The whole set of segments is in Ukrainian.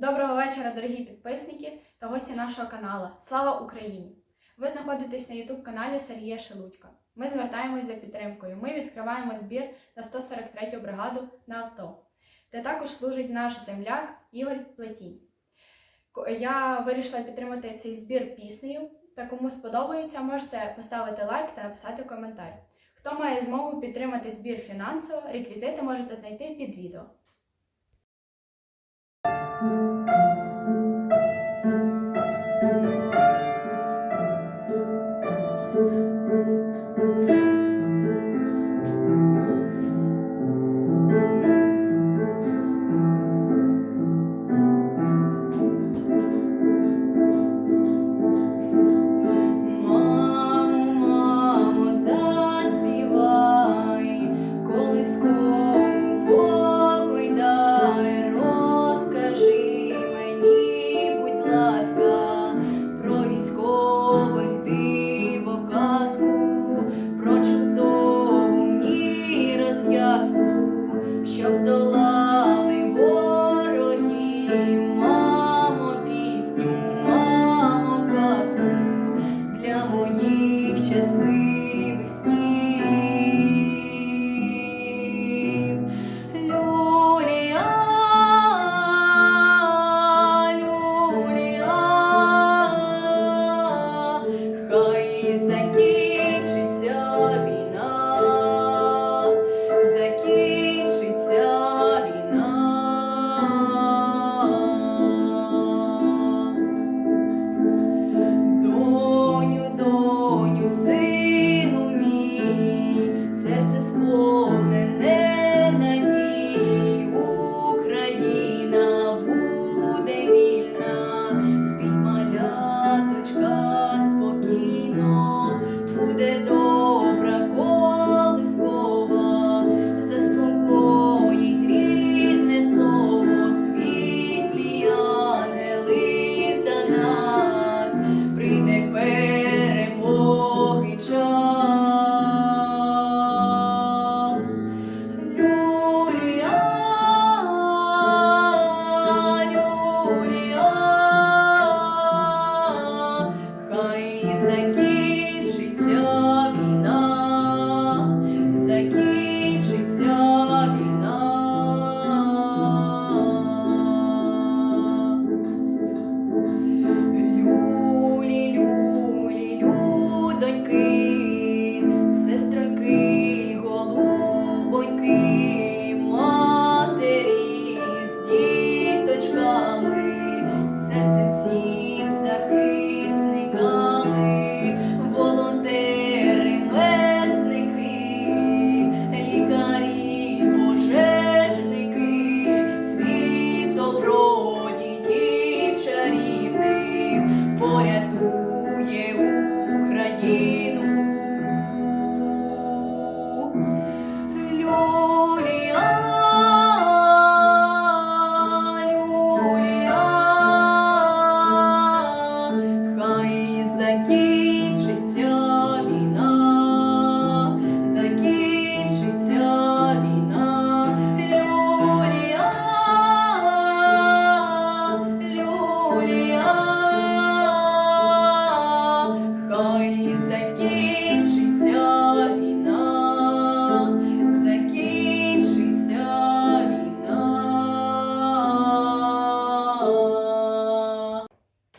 Доброго вечора, дорогі підписники та гості нашого каналу. Слава Україні! Ви знаходитесь на YouTube каналі Сергія Шелудька. Ми звертаємось за підтримкою. Ми відкриваємо збір на 143-ю бригаду на авто, де також служить наш земляк Ігор Плетінь. Я вирішила підтримати цей збір піснею. Та кому сподобається, можете поставити лайк та написати коментар. Хто має змогу підтримати збір фінансово, реквізити можете знайти під відео.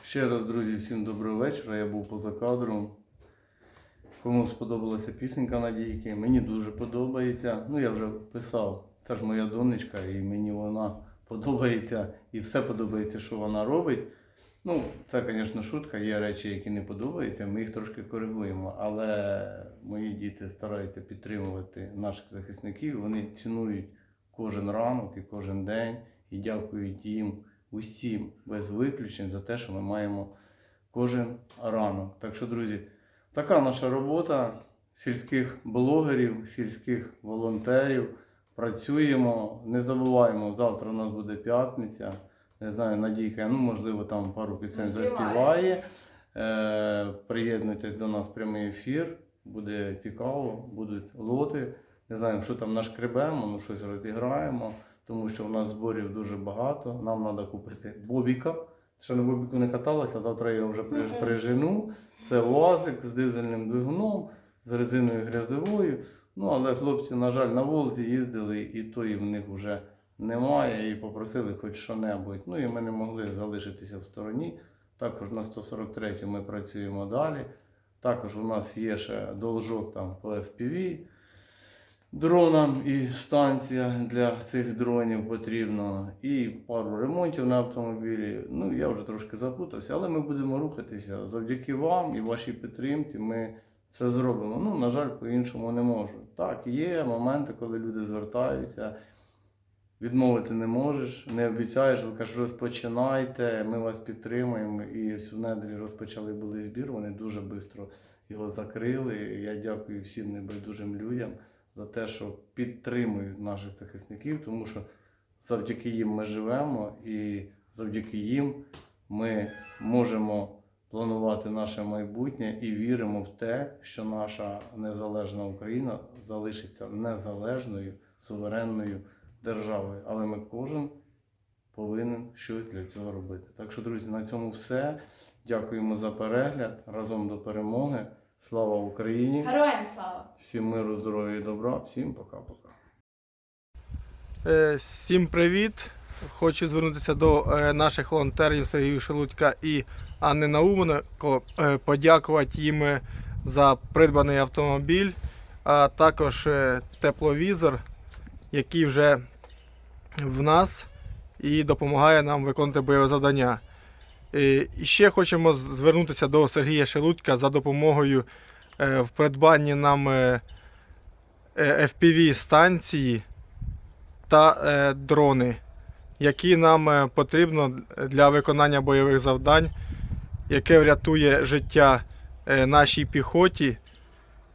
Ще раз, друзі, всім доброго вечора. Я був поза кадром. Кому сподобалася пісенька Надійки, мені дуже подобається. Ну, я вже писав, це ж моя донечка, і мені вона подобається і все подобається, що вона робить. Ну, це, звісно, шутка, є речі, які не подобаються, ми їх трошки коригуємо. Але мої діти стараються підтримувати наших захисників. Вони цінують кожен ранок і кожен день і дякують їм усім без виключень за те, що ми маємо кожен ранок. Так що, друзі, така наша робота сільських блогерів, сільських волонтерів. Працюємо, не забуваємо, завтра у нас буде п'ятниця. Не знаю, Надійка, ну можливо, там пару пісень Заспіває. Е, приєднуйтесь до нас в прямий ефір. Буде цікаво, будуть лоти. Не знаю, що там нашкребемо, ну щось розіграємо. Тому що в нас зборів дуже багато. Нам треба купити бобіка. Ще на бобіку не каталася, завтра я його вже прижену. Це УАЗик з дизельним двигуном, з резиною грязевою. Ну, але хлопці, на жаль, на Волзі їздили, і тої в них вже немає, і попросили хоч що-небудь. Ну і ми не могли залишитися в стороні. Також на 143 ми працюємо далі. Також у нас є ще должок там по FPV дронам і станція для цих дронів потрібно. І пару ремонтів на автомобілі. Ну, я вже трошки запутався, але ми будемо рухатися. Завдяки вам і вашій підтримці ми це зробимо. Ну, на жаль, по-іншому не можу. Так, є моменти, коли люди звертаються. Відмовити не можеш, не обіцяєш, але кажеш, розпочинайте, ми вас підтримуємо. І ось в неделі розпочали були збір, вони дуже швидко його закрили. Я дякую всім небайдужим людям за те, що підтримують наших захисників, тому що завдяки їм ми живемо і завдяки їм ми можемо планувати наше майбутнє і віримо в те, що наша незалежна Україна залишиться незалежною, суверенною державою. Але ми кожен повинен щось для цього робити. Так що, друзі, на цьому все. Дякуємо за перегляд. Разом до перемоги. Слава Україні! Героям слава! Всім миру, здоров'я і добра. Всім пока-пока. Е, Всім привіт! Хочу звернутися до е, наших волонтерів Сергія Шелудька і Анни Науменко, е, подякувати їм за придбаний автомобіль, а також е, тепловізор, який вже в нас і допомагає нам виконувати бойове завдання. Е, І ще хочемо звернутися до Сергія Шелудька за допомогою е, в придбанні нам е, FPV станції та дрони, які нам потрібно для виконання бойових завдань, яке врятує життя нашій піхоті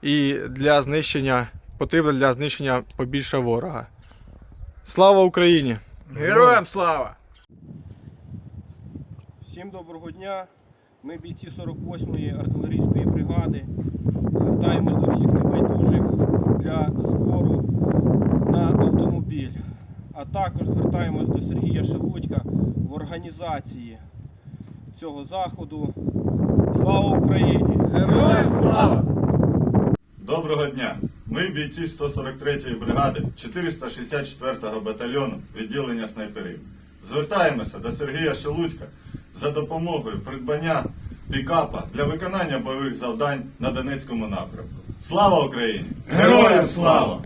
і для знищення потрібно для знищення побільше ворога. Слава Україні! Героям слава! Всім доброго дня. Ми бійці 48-ї артилерійської бригади. Звертаємось до всіх небайдужих для збору на автомобіль. А також звертаємось до Сергія Шелудька в організації цього заходу. Слава Україні! Героям слава! Доброго дня! Ми бійці 143-ї бригади 464-го батальйону відділення снайперів. Звертаємося до Сергія Шелудька за допомогою придбання пікапа для виконання бойових завдань на Донецькому напрямку. Слава Україні! Героям слава!